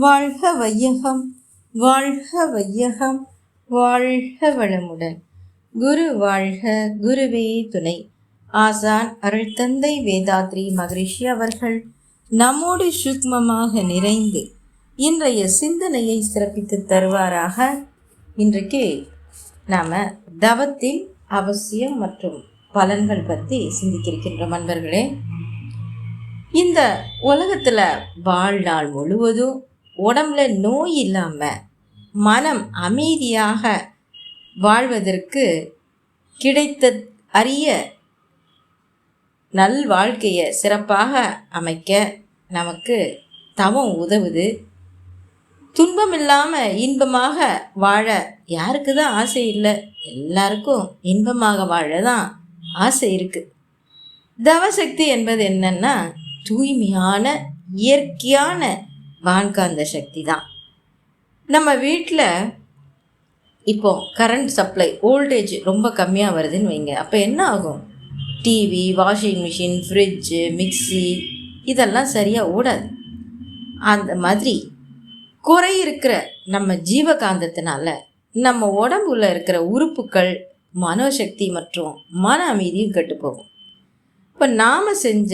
வாழ்க வையகம் வாழ்க வையகம் வாழ்க வளமுடன். குரு வாழ்க குருவே துணை. ஆசான் அருள் தந்தை வேதாத்ரி மகரிஷி அவர்கள் நம்மோடு சூக்மமாக நிறைந்து இன்றைய சிந்தனையை சிறப்பித்து தருவாராக. இன்றைக்கு நாம் தவத்தின் அவசியம் மற்றும் பலன்கள் பற்றி சிந்திக்கிருக்கின்றோம் அன்பர்களே. இந்த உலகத்தில் வாழ்நாள் முழுவதும் உடம்புல நோய் இல்லாமல் மனம் அமைதியாக வாழ்வதற்கு கிடைத்த அரிய நல் வாழ்க்கையை சிறப்பாக அமைக்க நமக்கு தவம் உதவுது. துன்பம் இல்லாமல் இன்பமாக வாழ யாருக்கு தான் ஆசை இல்லை? எல்லாருக்கும் இன்பமாக வாழ தான் ஆசை இருக்குது தவசக்தி என்பது என்னன்னா தூய்மையான இயற்கையான வான்காந்த சக்தி தான் நம்ம வீட்டில் இப்போ கரண்ட் சப்ளை ஓல்டேஜ் ரொம்ப கம்மியாக வருதுன்னு வைங்க. அப்போ என்ன ஆகும்? TV washing machine fridge mixie இதெல்லாம் சரியாக ஓடாது. அந்த மாதிரி குறை இருக்கிற நம்ம ஜீவகாந்தத்தினால நம்ம உடம்புல இருக்கிற உறுப்புகள் மனோசக்தி மற்றும் மன அமைதியும் கெட்டு போகும். இப்போ நாம் செஞ்ச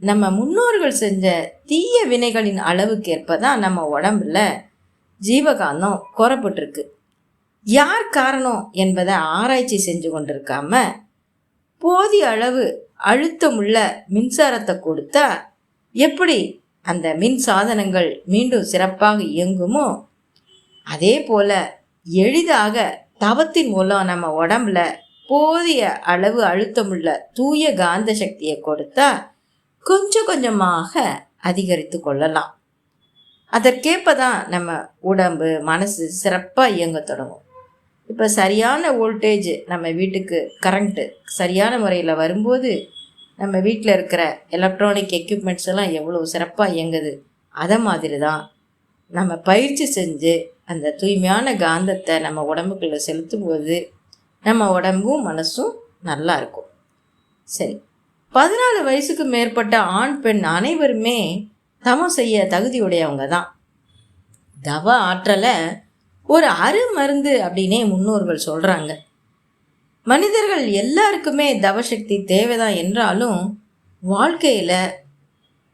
நம்ம முன்னோர்கள் செஞ்ச தீய வினைகளின் அளவுக்கேற்ப தான் நம்ம உடம்புல ஜீவகாந்தம் குறப்பட்டிருக்கு யார் காரணம் என்பதை ஆராய்ச்சி செஞ்சு கொண்டிருக்காம போதிய அளவு அழுத்தமுள்ள மின்சாரத்தை கொடுத்தா எப்படி அந்த மின் சாதனங்கள் மீண்டும் சிறப்பாக இயங்குமோ? அதே போல எளிதாக தவத்தின் மூலம் நம்ம உடம்புல போதிய அளவு அழுத்தமுள்ள தூய காந்த சக்தியை கொடுத்தா கொஞ்சம் கொஞ்சமாக அதிகரித்து கொள்ளலாம். அதற்கேற்ப தான் நம்ம உடம்பு மனசு சிறப்பாக இயங்க தொடங்கும். இப்போ சரியான வோல்டேஜ் நம்ம வீட்டுக்கு கரண்ட்டு சரியான முறையில் வரும்போது நம்ம வீட்டில் இருக்கிற எலக்ட்ரானிக் எக்யூப்மெண்ட்ஸ் எல்லாம் எவ்வளோ சிறப்பாக இயங்குது அதை மாதிரி தான் நம்ம பயிற்சி செஞ்சு அந்த தூய்மையான காந்தத்தை நம்ம உடம்புக்குள்ளே செலுத்தும் போது நம்ம உடம்பும் மனசும் நல்லா இருக்கும். சரி பதினாலு வயசுக்கு மேற்பட்ட ஆண் பெண் அனைவருமே தவம் செய்ய தகுதியுடையவங்க தான் தவ ஆற்றலை ஒரு அருமருந்து அப்படின்னே முன்னோர்கள் சொல்கிறாங்க மனிதர்கள் எல்லாருக்குமே தவசக்தி தேவைதான் என்றாலும் வாழ்க்கையில்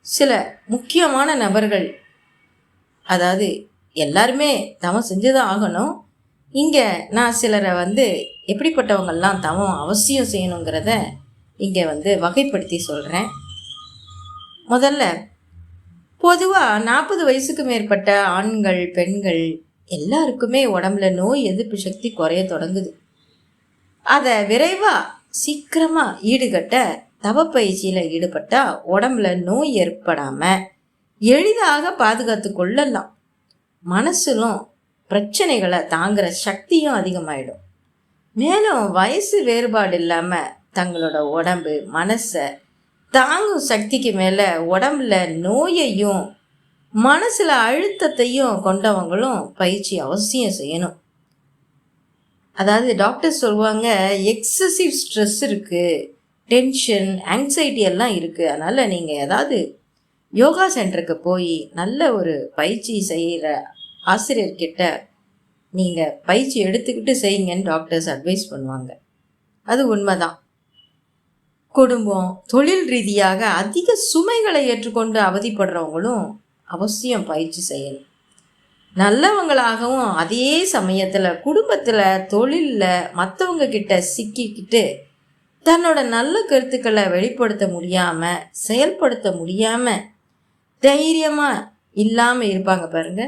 சில முக்கியமான நபர்கள் அதாவது எல்லாருமே தவம் செஞ்சுதான் ஆகணும். இங்கே நான் சிலரை வந்து எப்படிப்பட்டவங்கள்லாம் தவம் அவசியம் செய்யணுங்கிறத இங்கே வந்து வகைப்படுத்தி சொல்கிறேன் முதல்ல பொதுவாக நாற்பது வயசுக்கு மேற்பட்ட ஆண்கள் பெண்கள் எல்லாருக்குமே உடம்புல நோய் எதிர்ப்பு சக்தி குறைய தொடங்குது. அதை விரைவாக சீக்கிரமாக ஈடுகட்ட தவப்பயிற்சியில் ஈடுபட்டால் உடம்புல நோய் ஏற்படாமல் எளிதாக பாதுகாத்து கொள்ளலாம். மனசிலும் பிரச்சனைகளை தாங்குகிற சக்தியும் அதிகமாயிடும். மேலும் வயசு வேறுபாடு இல்லாமல் தங்களோட உடம்பு மனசை தாங்கும் சக்திக்கு மேலே உடம்புல நோயையும் மனசில் அழுத்தத்தையும் கொண்டவங்களும் பயிற்சி அவசியம் செய்யணும். அதாவது டாக்டர் சொல்லுவாங்க எக்ஸசிவ் ஸ்ட்ரெஸ் இருக்குது டென்ஷன் ஆங்ஸைட்டி எல்லாம் இருக்குது அதனால் நீங்கள் ஏதாவது யோகா சென்டருக்கு போய் நல்ல ஒரு பயிற்சி செய்கிற ஆசிரியர்கிட்ட நீங்கள் பயிற்சி எடுத்துக்கிட்டு செய்யுங்கன்னு டாக்டர்ஸ் அட்வைஸ் பண்ணுவாங்க. அது உண்மைதான். குடும்பம் தொழில் ரீதியாக அதிக சுமைகளை ஏற்றுக்கொண்டு அவதிப்படுறவங்களும் அவசியம் பயிற்சி செய்யணும். நல்லவங்களாகவும் அதே சமயத்தில் குடும்பத்தில் தொழிலில் மற்றவங்க கிட்ட சிக்கிக்கிட்டு தன்னோட நல்ல கருத்துக்களை வெளிப்படுத்த முடியாமல் செயல்படுத்த முடியாமல் தைரியமாக இல்லாமல் இருப்பாங்க பாருங்க.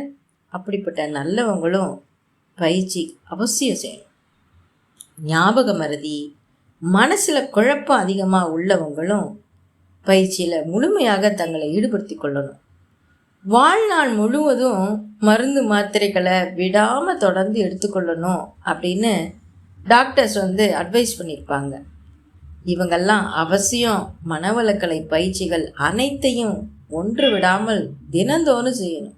அப்படிப்பட்ட நல்லவங்களும் பயிற்சி அவசியம் செய்யணும். ஞாபக மருதி மனசில் குழப்பம் அதிகமாக உள்ளவங்களும் பயிற்சியில் முழுமையாக தங்களை ஈடுபடுத்தி கொள்ளணும். வாழ்நாள் முழுவதும் மருந்து மாத்திரைகளை விடாமல் தொடர்ந்து எடுத்துக்கொள்ளணும் அப்படின்னு டாக்டர்ஸ் வந்து அட்வைஸ் பண்ணியிருப்பாங்க. இவங்கெல்லாம் அவசியம் மனவளக்கலை பயிற்சிகள் அனைத்தையும் ஒன்று விடாமல் தினந்தோறும் செய்யணும்.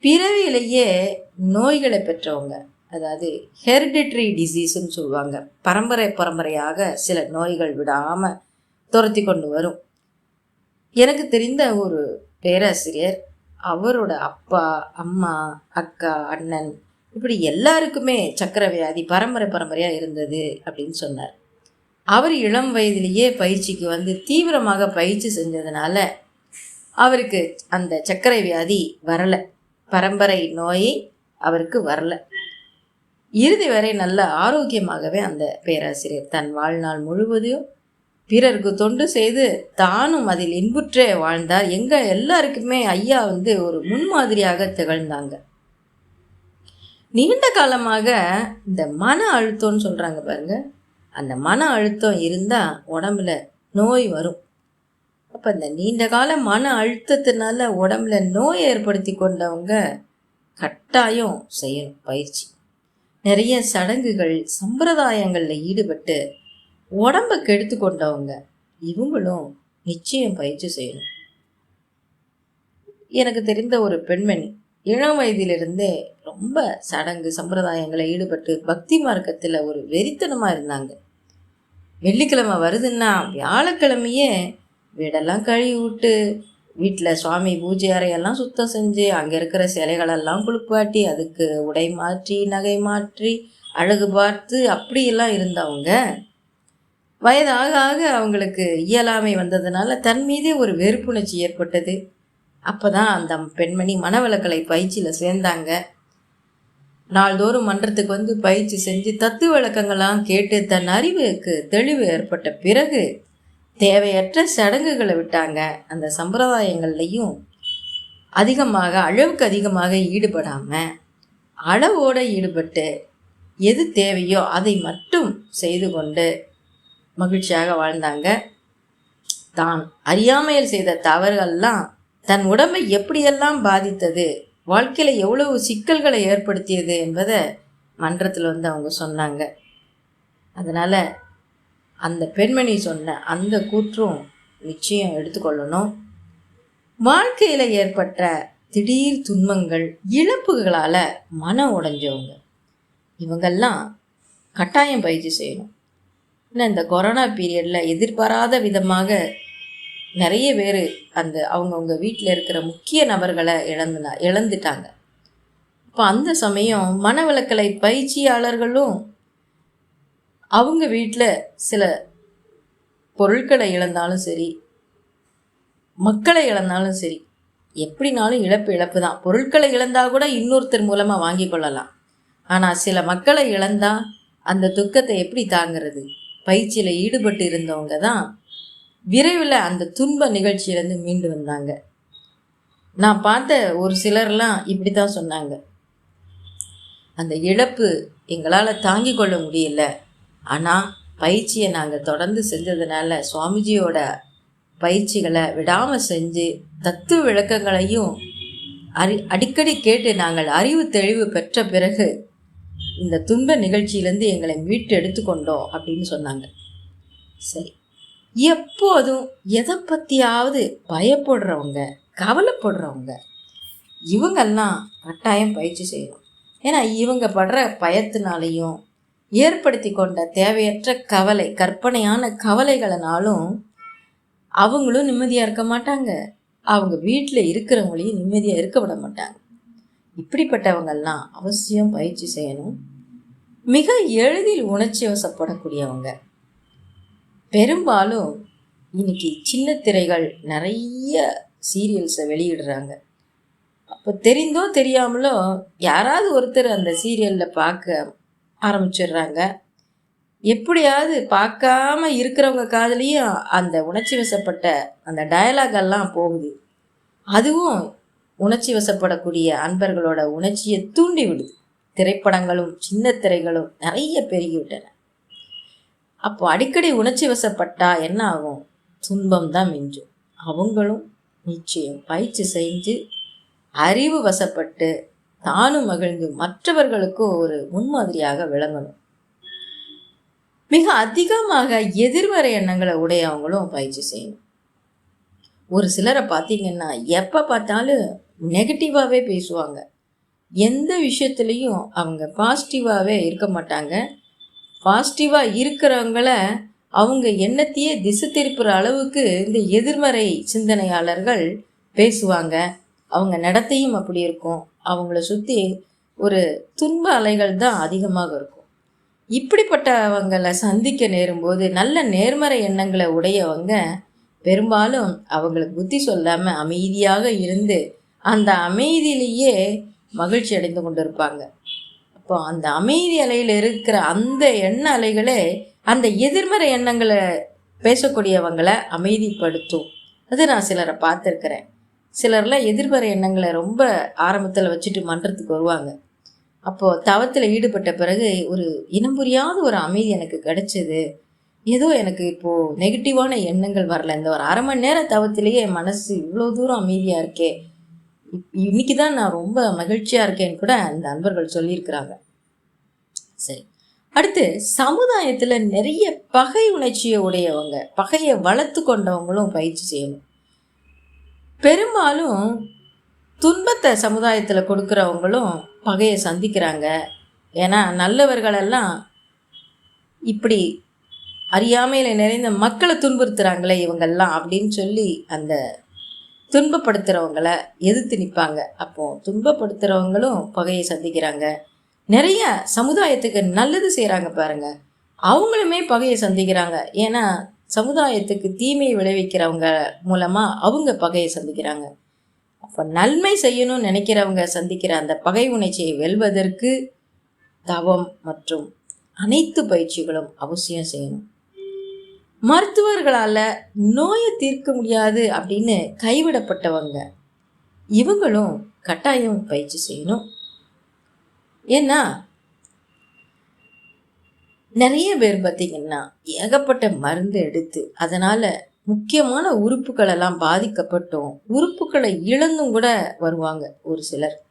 பிறவியிலேயே நோய்களை பெற்றவங்க. அதாவது ஹெரிடிட்ரி டிசீஸ்ன்னு சொல்லுவாங்க. பரம்பரை பரம்பரையாக சில நோய்கள் விடாமல் துரத்தி கொண்டு வரும். எனக்கு தெரிந்த ஒரு பேராசிரியர் அவரோட அப்பா அம்மா அக்கா அண்ணன் இப்படி எல்லாருக்குமே சக்கரை வியாதி பரம்பரை பரம்பரையாக இருந்தது அப்படின்னு சொன்னார். அவர் இளம் வயதிலேயே பயிற்சிக்கு வந்து தீவிரமாக பயிற்சி செஞ்சதுனால அவருக்கு அந்த சர்க்கரை வியாதி வரலை. பரம்பரை நோய் அவருக்கு வரல. இறுதி வரை நல்ல ஆரோக்கியமாகவே அந்த பேராசிரியர் தன் வாழ்நாள் முழுவதையும் பிறருக்கு தொண்டு செய்து தானும் அதில் இன்புற்றே வாழ்ந்தார். எங்க எல்லாருக்குமே ஐயா வந்து ஒரு முன்மாதிரியாக திகழ்ந்தாங்க. நீண்ட காலமாக இந்த மன அழுத்தம்னு சொல்றாங்க பாருங்க. அந்த மன அழுத்தம் இருந்தால் உடம்புல நோய் வரும். அப்போ இந்த நீண்ட கால மன அழுத்தத்தினால உடம்புல நோய் ஏற்படுத்தி கொண்டவங்க கட்டாயம் செய்யணும் பயிற்சி. நிறைய சடங்குகள் சம்பிரதாயங்களில் ஈடுபட்டு உடம்ப கெடுத்து கொண்டவங்க இவங்களும் நிச்சயம் பயிற்சி செய்யணும். எனக்கு தெரிந்த ஒரு பெண்மணி இளம் வயதிலிருந்தே ரொம்ப சடங்கு சம்பிரதாயங்களில் ஈடுபட்டு பக்தி மார்க்கத்தில் ஒரு வெறித்தனமாக இருந்தாங்க. வெள்ளிக்கிழமை வருதுன்னா வியாழக்கிழமையே வீடெல்லாம் கழுவி விட்டு வீட்டில் சுவாமி பூஜை அறையெல்லாம் சுத்தம் செஞ்சு அங்கே இருக்கிற சிலைகளெல்லாம் குளிப்பாட்டி அதுக்கு உடை மாற்றி நகை மாற்றி அழகு பார்த்து அப்படியெல்லாம் இருந்தவங்க. வயதாக ஆக அவங்களுக்கு இயலாமை வந்ததுனால தன் மீதே ஒரு வெறுப்புணர்ச்சி ஏற்பட்டது. அப்போ தான் அந்த பெண்மணி மனவளக்கலை பயிற்சியில் சேர்ந்தாங்க. நாள்தோறும் மன்றத்துக்கு வந்து பயிற்சி செஞ்சு தத்துவ விளக்கங்கள்லாம் கேட்டு தன் அறிவுக்கு தெளிவு ஏற்பட்ட பிறகு தேவையற்ற சடங்குகளை விட்டாங்க. அந்த சம்பிரதாயங்கள்லையும் அதிகமாக அளவுக்கு அதிகமாக ஈடுபடாமல் அளவோடு ஈடுபட்டு எது தேவையோ அதை மட்டும் செய்து கொண்டு மகிழ்ச்சியாக வாழ்ந்தாங்க. தான் அறியாமையில் செய்த தவறுகள்லாம் தன் உடம்பை எப்படியெல்லாம் பாதித்தது வாழ்க்கையில் எவ்வளவு சிக்கல்களை ஏற்படுத்தியது என்பதை மன்றத்தில் வந்து அவங்க சொன்னாங்க. அதனால் அந்த பெண்மணி சொன்ன அந்த கூற்றும் நிச்சயம் எடுத்துக்கொள்ளணும். வாழ்க்கையில் ஏற்பட்ட திடீர் துன்பங்கள் இழப்புகளால் மனம் உடைஞ்சவங்க. இவங்கெல்லாம் கட்டாயம் பயிற்சி செய்யணும். ஏன்னா இந்த கொரோனா பீரியடில் எதிர்பாராத விதமாக நிறைய பேர் அந்த அவங்கவுங்க வீட்டில் இருக்கிற முக்கிய நபர்களை இழந்துனா இழந்துட்டாங்க. இப்போ அந்த சமயம் மனவிளக்கலை பயிற்சியாளர்களும் அவங்க வீட்டில் சில பொருட்களை இழந்தாலும் சரி மக்களை இழந்தாலும் சரி எப்படினாலும் இழப்பு இழப்பு தான் பொருட்களை இழந்தால் கூட இன்னொருத்தர் மூலமாக வாங்கி கொள்ளலாம். ஆனால் சில மக்களை இழந்தால் அந்த துக்கத்தை எப்படி தாங்கிறது? பயிற்சியில் ஈடுபட்டு இருந்தவங்க தான் விரைவில் அந்த துன்ப நிகழ்ச்சியிலேருந்து மீண்டு வந்தாங்க. நான் பார்த்த ஒரு சிலர்லாம் இப்படி தான் சொன்னாங்க. அந்த இழப்பு எங்களால் தாங்கி கொள்ள முடியல. ஆனால் பயிற்சியை நாங்கள் தொடர்ந்து செஞ்சதுனால சுவாமிஜியோட பயிற்சிகளை விடாமல் செஞ்சு தத்துவ விளக்கங்களையும் அறி அடிக்கடி கேட்டு நாங்கள் அறிவு தெளிவு பெற்ற பிறகு இந்த துன்ப நிகழ்ச்சியிலேருந்து எங்களை மீட்டு எடுத்துக்கொண்டோம் அப்படின்னு சொன்னாங்க. சரி. எப்போதும் எதை பற்றியாவது பயப்படுறவங்க கவலைப்படுறவங்க இவங்கெல்லாம் கட்டாயம் பயிற்சி செய்யணும். ஏன்னா இவங்க படுற பயத்தினாலையும் ஏற்படுத்தி கொண்ட தேவையற்ற கவலை கற்பனையான கவலைகளினாலும் அவங்களும் நிம்மதியாக இருக்க மாட்டாங்க. அவங்க வீட்டில் இருக்கிறவங்களையும் நிம்மதியாக இருக்க விட மாட்டாங்க. இப்படிப்பட்டவங்கெல்லாம் அவசியம் பயிற்சி செய்யணும். மிக எளிதில் உணர்ச்சி வசப்படக்கூடியவங்க. பெரும்பாலும் இன்னைக்கு சின்ன திரைகள் நிறைய சீரியல்ஸை வெளியிடுறாங்க. அப்போ தெரிந்தோ தெரியாமலோ யாராவது ஒருத்தர் அந்த சீரியலில் பார்க்க ஆரம்பிச்சிடுறாங்க. எப்படியாவது பார்க்காம இருக்கிறவங்க காதலையும் அந்த உணர்ச்சி வசப்பட்ட அந்த டயலாக் எல்லாம் போகுது. அதுவும் உணர்ச்சி வசப்படக்கூடிய அன்பர்களோட உணர்ச்சியை தூண்டி விடுது. திரைப்படங்களும் சின்ன திரைகளும் நிறைய பெருகிவிட்டன. அப்போ அடிக்கடி உணர்ச்சி வசப்பட்டா என்ன ஆகும்? துன்பம் தான் மிஞ்சும். அவங்களும் நிச்சயம் பயிற்சி செஞ்சு அறிவு வசப்பட்டு தானும் மகிழ்ந்து மற்றவர்களுக்கும் ஒரு முன்மாதிரியாக விளங்கணும். மிக அதிகமாக எதிர்மறை எண்ணங்களை உடையவங்களும் பயிற்சி செய்யணும். ஒரு சிலரை பார்த்தீங்கன்னா எப்போ பார்த்தாலும் நெகட்டிவாகவே பேசுவாங்க. எந்த விஷயத்துலேயும் அவங்க பாசிட்டிவாகவே இருக்க மாட்டாங்க. பாசிட்டிவாக இருக்கிறவங்கள அவங்க எண்ணத்தையே திசை திருப்புற அளவுக்கு இந்த எதிர்மறை சிந்தனையாளர்கள் பேசுவாங்க. அவங்க நடத்தையும் அப்படி இருக்கும். அவங்கள சுற்றி ஒரு துன்ப அலைகள் தான் அதிகமாக இருக்கும். இப்படிப்பட்டவங்களை சந்திக்க நேரும்போது நல்ல நேர்மறை எண்ணங்களை உடையவங்க பெரும்பாலும் அவங்களுக்கு புத்தி சொல்லாமல் அமைதியாக இருந்து அந்த அமைதியிலேயே மகிழ்ச்சி அடைந்து கொண்டிருப்பாங்க. அப்போ அந்த அமைதி அலையில் இருக்கிற அந்த எண்ண அலைகளே அந்த எதிர்மறை எண்ணங்களை பேசக்கூடியவங்களை அமைதிப்படுத்தும். அது நான் சிலரை பார்த்துருக்குறேன். சிலர்லாம் எதிர்மறை எண்ணங்களை ரொம்ப ஆரம்பத்தில் வச்சுட்டு மன்றத்துக்கு வருவாங்க. அப்போது தவத்தில் ஈடுபட்ட பிறகு ஒரு இனம் புரியாத ஒரு அமைதி எனக்கு கிடைச்சது. ஏதோ எனக்கு இப்போது நெகட்டிவான எண்ணங்கள் வரல. இந்த ஒரு அரை மணி நேரம் தவத்திலேயே என் மனசு இவ்வளோ தூரம் அமைதியாக இருக்கே. இன்னைக்கு தான் நான் ரொம்ப மகிழ்ச்சியாக இருக்கேன்னு கூட அந்த அன்பர்கள் சொல்லியிருக்கிறாங்க. சரி. அடுத்து சமுதாயத்தில் நிறைய பகை உணர்ச்சியை உடையவங்க பகையை வளர்த்து கொண்டவங்களும் பயிற்சி செய்யணும். பெரும்பாலும் துன்பத்தை சமுதாயத்தில் கொடுக்குறவங்களும் பகையை சந்திக்கிறாங்க. ஏன்னா நல்லவர்களெல்லாம் இப்படி அறியாமையில் நிறைந்த மக்களை துன்புறுத்துறாங்களே இவங்கெல்லாம் அப்படின்னு சொல்லி அந்த துன்பப்படுத்துகிறவங்கள எதிர்த்து நிற்பாங்க அப்போது துன்பப்படுத்துகிறவங்களும் பகையை சந்திக்கிறாங்க. நிறைய சமுதாயத்துக்கு நல்லது செய்கிறாங்க பாருங்கள் அவங்களுமே பகையை சந்திக்கிறாங்க. ஏன்னா சமுதாயத்துக்கு தீமை விளைவிக்கிறவங்க மூலமாக அவங்க பகையை சந்திக்கிறாங்க. அப்போ நன்மை செய்யணும்னு நினைக்கிறவங்க சந்திக்கிற அந்த பகை உணர்ச்சியை வெல்வதற்கு தவம் மற்றும் அனைத்து பயிற்சிகளும் அவசியம் செய்யணும். மருத்துவர்களால் நோயை தீர்க்க முடியாது அப்படின்னு கைவிடப்பட்டவங்க இவங்களும் கட்டாயம் பயிற்சி செய்யணும். ஏன்னா நிறைய பேர் பார்த்திங்கன்னா ஏகப்பட்ட மருந்து எடுத்து அதனால் முக்கியமான உறுப்புகள் எல்லாம் உறுப்புகளை இழந்தும் கூட வருவாங்க ஒரு சிலர்.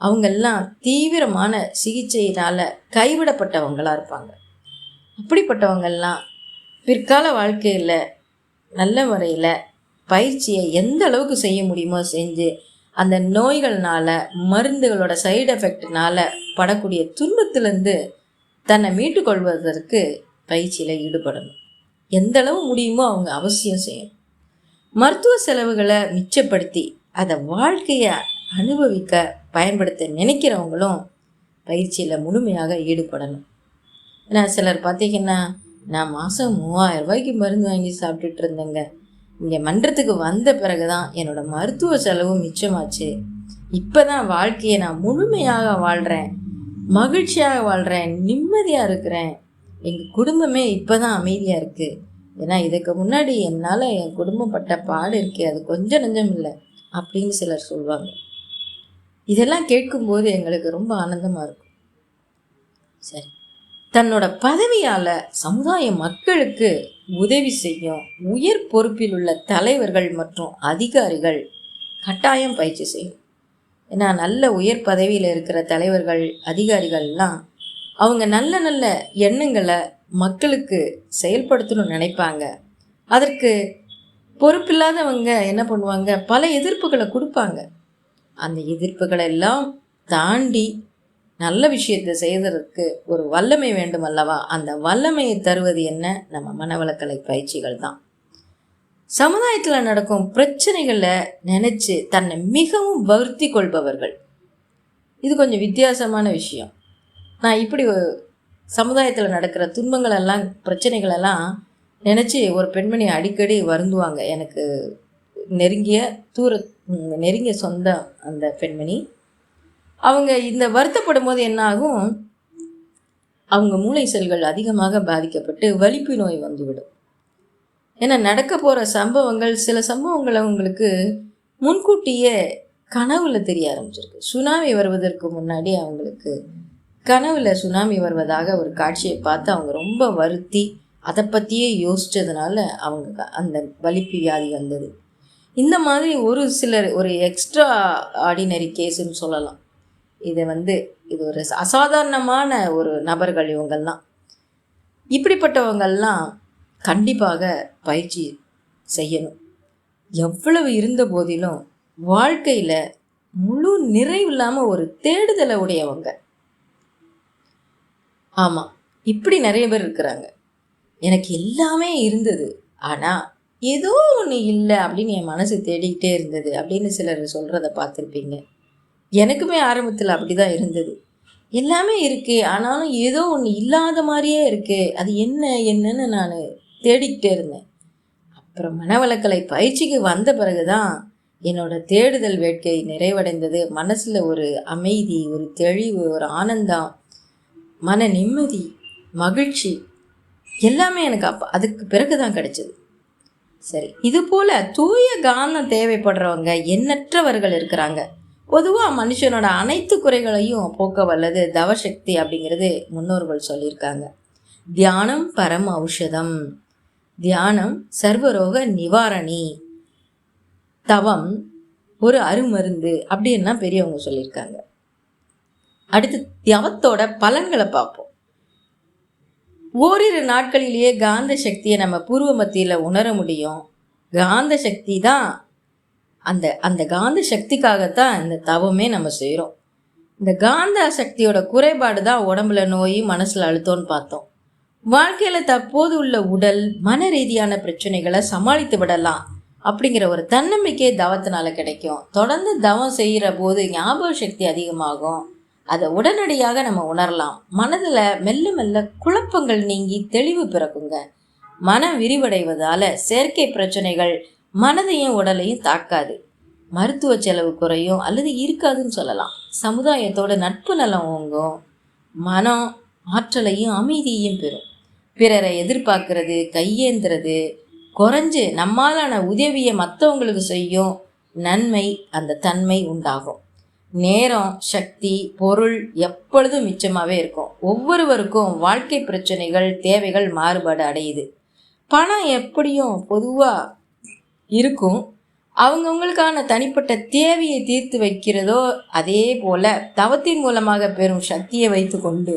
அவங்கெல்லாம் தீவிரமான சிகிச்சையினால் கைவிடப்பட்டவங்களாக இருப்பாங்க. அப்படிப்பட்டவங்கெல்லாம் பிற்கால வாழ்க்கையில் நல்ல முறையில் பயிற்சியை எந்த அளவுக்கு செய்ய முடியுமோ செஞ்சு அந்த நோய்கள்னால மருந்துகளோட சைடு எஃபெக்ட்னால படக்கூடிய துன்பத்திலேருந்து தன்னை மீட்டுக்கொள்வதற்கு பயிற்சியில் ஈடுபடணும். எந்த அளவு முடியுமோ அவங்க அவசியம் செய்யணும். மருத்துவ செலவுகளை மிச்சப்படுத்தி அதை வாழ்க்கையை அனுபவிக்க பயன்படுத்த நினைக்கிறவங்களும் பயிற்சியில் முழுமையாக ஈடுபடணும். ஏன்னா சிலர் பார்த்திங்கன்னா நான் மாதம் மூவாயிரம் ரூபாய்க்கு மருந்து வாங்கி சாப்பிட்டுட்டு இருந்தேங்க. இங்கே மன்றத்துக்கு வந்த பிறகு தான் என்னோடய மருத்துவ செலவும் மிச்சமாச்சு. இப்போ தான் வாழ்க்கையை நான் முழுமையாக வாழ்கிறேன் மகிழ்ச்சியாக வாழ்கிறேன் நிம்மதியாக இருக்கிறேன். எங்கள் குடும்பமே இப்போ தான் அமைதியாக இருக்குது ஏன்னா இதுக்கு முன்னாடி என்னால் என் குடும்பம் பட்ட பாடு இருக்கே அது கொஞ்சம் நஞ்சம் இல்லை அப்படின்னு சிலர் சொல்லுவாங்க இதெல்லாம் கேட்கும்போது எங்களுக்கு ரொம்ப ஆனந்தமாக இருக்கும். சரி. தன்னோட பதவியால் சமுதாய மக்களுக்கு உதவி செய்யும் உயர் பொறுப்பில் உள்ள தலைவர்கள் மற்றும் அதிகாரிகள் கட்டாயம் பயிற்சி செய்யும். ஏன்னா நல்ல உயர் பதவியில் இருக்கிற தலைவர்கள் அதிகாரிகள்லாம் அவங்க நல்ல நல்ல எண்ணங்களை மக்களுக்கு செயல்படுத்தணும்னு நினைப்பாங்க. அதற்கு பொறுப்பில்லாதவங்க என்ன பண்ணுவாங்க? பல எதிர்ப்புகளை கொடுப்பாங்க. அந்த எதிர்ப்புகளை எல்லாம் தாண்டி நல்ல விஷயத்தை செய்வதற்கு ஒரு வல்லமை வேண்டும் அல்லவா அந்த வல்லமையை தருவது என்ன? நம்ம மனவளக்கலை பயிற்சிகள் தான். சமுதாயத்தில் நடக்கும் பிரச்சனைகளை நினச்சி தன்னை மிகவும் வருத்தி கொள்பவர்கள். இது கொஞ்சம் வித்தியாசமான விஷயம். நான் இப்படி சமுதாயத்தில் நடக்கிற துன்பங்களெல்லாம் பிரச்சனைகளெல்லாம் நினச்சி ஒரு பெண்மணி அடிக்கடி வருந்துவாங்க. எனக்கு நெருங்கிய தூர நெருங்கிய சொந்தம் அந்த பெண்மணி. அவங்க இந்த வருத்தப்படும் போது என்னாகும் அவங்க மூளை செல்கள் அதிகமாக பாதிக்கப்பட்டு வலிப்பு நோய் வந்துவிடும். ஏன்னா நடக்க போகிற சம்பவங்கள் சில சம்பவங்களை அவங்களுக்கு முன்கூட்டியே கனவுல தெரிய ஆரம்பிச்சிருக்கு. சுனாமி வருவதற்கு முன்னாடி அவங்களுக்கு கனவுல சுனாமி வருவதாக ஒரு காட்சியை பார்த்து அவங்க ரொம்ப வருத்தி அதை பற்றியே யோசித்ததுனால அவங்க அந்த வலிப்பு வியாதி வந்தது. இந்த மாதிரி ஒரு சிலர் ஒரு எக்ஸ்ட்ரா ஆர்டினரி கேஸுன்னு சொல்லலாம். இது வந்து இது ஒரு அசாதாரணமான ஒரு நபர்கள் இவங்கெல்லாம் இப்படிப்பட்டவங்கள்லாம் கண்டிப்பாக பயிற்சி செய்யணும். எவ்வளவு இருந்த போதிலும் வாழ்க்கையில் முழு நிறைவு இல்லாமல் ஒரு தேடுதலை உடையவங்க. ஆமாம் இப்படி நிறைய பேர் இருக்கிறாங்க. எனக்கு எல்லாமே இருந்தது. ஆனால் ஏதோ ஒன்று இல்லை அப்படின்னு என் மனசு தேடிக்கிட்டே இருந்தது அப்படின்னு சிலர் சொல்கிறத பார்த்துருப்பீங்க. எனக்குமே ஆரம்பத்தில் அப்படி தான் இருந்தது. எல்லாமே இருக்கு ஆனாலும் ஏதோ ஒன்று இல்லாத மாதிரியே இருக்கு அது என்ன என்னன்னு நான் தேடிக்கிட்டே இருந்தேன். அப்புறம் மனவளக்கலை பயிற்சிக்கு வந்த பிறகு தான் என்னோட தேடுதல் வேட்கை நிறைவடைந்தது. மனசில் ஒரு அமைதி ஒரு தெளிவு ஒரு ஆனந்தம் மன நிம்மதி மகிழ்ச்சி எல்லாமே எனக்கு அப்போ அதுக்கு பிறகு தான் கிடச்சிது. சரி இது போல் தூய காந்தம் தேவைப்படுறவங்க எண்ணற்றவர்கள் இருக்கிறாங்க. பொதுவாக மனுஷனோட அனைத்து குறைகளையும் போக்க வல்லது தவசக்தி அப்படிங்கிறது முன்னோர்கள் சொல்லியிருக்காங்க. தியானம் பரம் ஔஷதம். தியானம் சர்வரோக நிவாரணி. தவம் ஒரு அருமருந்து அப்படின்னா பெரியவங்க சொல்லியிருக்காங்க. அடுத்து தவத்தோட பலன்களை பார்ப்போம். ஓரிரு நாட்களிலேயே காந்த சக்தியை நம்ம பூர்வ மத்தியில் உணர முடியும். காந்த சக்தி தான் அந்த அந்த காந்த சக்திக்காகத்தான் இந்த தவமே நம்ம செய்கிறோம் இந்த காந்த சக்தியோட குறைபாடு தான் உடம்புல நோய் மனசில் அழுத்தோன்னு பார்த்தோம். வாழ்க்கையில் தற்போது உள்ள உடல் மன ரீதியான பிரச்சனைகளை சமாளித்து விடலாம் அப்படிங்கிற ஒரு தன்னம்பிக்கை தவத்தினால கிடைக்கும். தொடர்ந்து தவம் செய்கிற போது ஞாபக சக்தி அதிகமாகும். அதை உடனடியாக நம்ம உணரலாம். மனதில் மெல்ல மெல்ல குழப்பங்கள் நீங்கி தெளிவு பிறக்குங்க. மனம் விரிவடைவதால் செயற்கை பிரச்சனைகள் மனதையும் உடலையும் தாக்காது. மருத்துவ செலவு குறையும் அல்லது இருக்காதுன்னு சொல்லலாம். சமுதாயத்தோட நட்பு நலம் ஓங்கும். மனம் ஆற்றலையும் அமைதியையும் பெறும். பிறரை எதிர்பார்க்கறது கையேந்துறது குறைஞ்சு நம்மாலான உதவியை மற்றவங்களுக்கு செய்யும் நன்மை அந்த தன்மை உண்டாகும். நேரம் சக்தி பொருள் எப்பொழுதும் மிச்சமாகவே இருக்கும். ஒவ்வொருவருக்கும் வாழ்க்கை பிரச்சனைகள் தேவைகள் மாறுபாடு அடையுது. பணம் எப்படியும் பொதுவாக இருக்கும். அவங்கவுங்களுக்கான தனிப்பட்ட தேவையை தீர்த்து வைக்கிறதோ அதே போல் தவத்தின் மூலமாக பெறும் சக்தியை வைத்து கொண்டு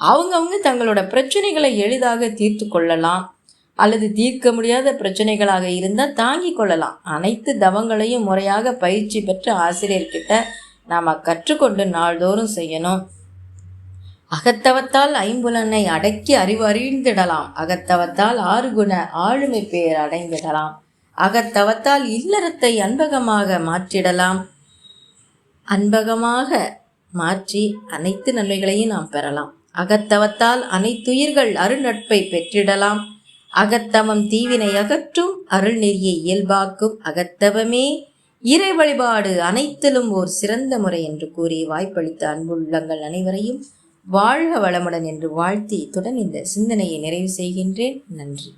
அவங்கவுங்க தங்களோட பிரச்சனைகளை எளிதாக தீர்த்து கொள்ளலாம். அல்லது தீர்க்க முடியாத பிரச்சனைகளாக இருந்தால் தாங்கி கொள்ளலாம். அனைத்து தவங்களையும் முறையாக பயிற்சி பெற்ற ஆசிரியர்கிட்ட நாம் கற்றுக்கொண்டு நாள்தோறும் செய்யணும். அகத்தவத்தால் ஐம்புலனை அடக்கி அறிவு அறிந்திடலாம் அகத்தவத்தால் ஆறு குண ஆளுமை பெயர் அடைந்திடலாம். அகத்தவத்தால் இல்லறத்தை அன்பகமாக மாற்றிடலாம். அன்பகமாக மாற்றி அனைத்து நன்மைகளையும் நாம் பெறலாம். அகத்தவத்தால் அனைத்துயிர்கள் அருநட்பை பெற்றிடலாம். அகத்தவம் தீவினை அகற்றும் அருள் நெறியை இயல்பாக்கும் அகத்தவமே. இறை வழிபாடு அனைத்திலும் ஓர் சிறந்த முறை என்று கூறி வாய்ப்பளித்த அன்புள்ளங்கள் அனைவரையும் வாழ்க வளமுடன் என்று வாழ்த்தி இத்துடன் இந்த சிந்தனையை நிறைவு செய்கின்றேன். நன்றி.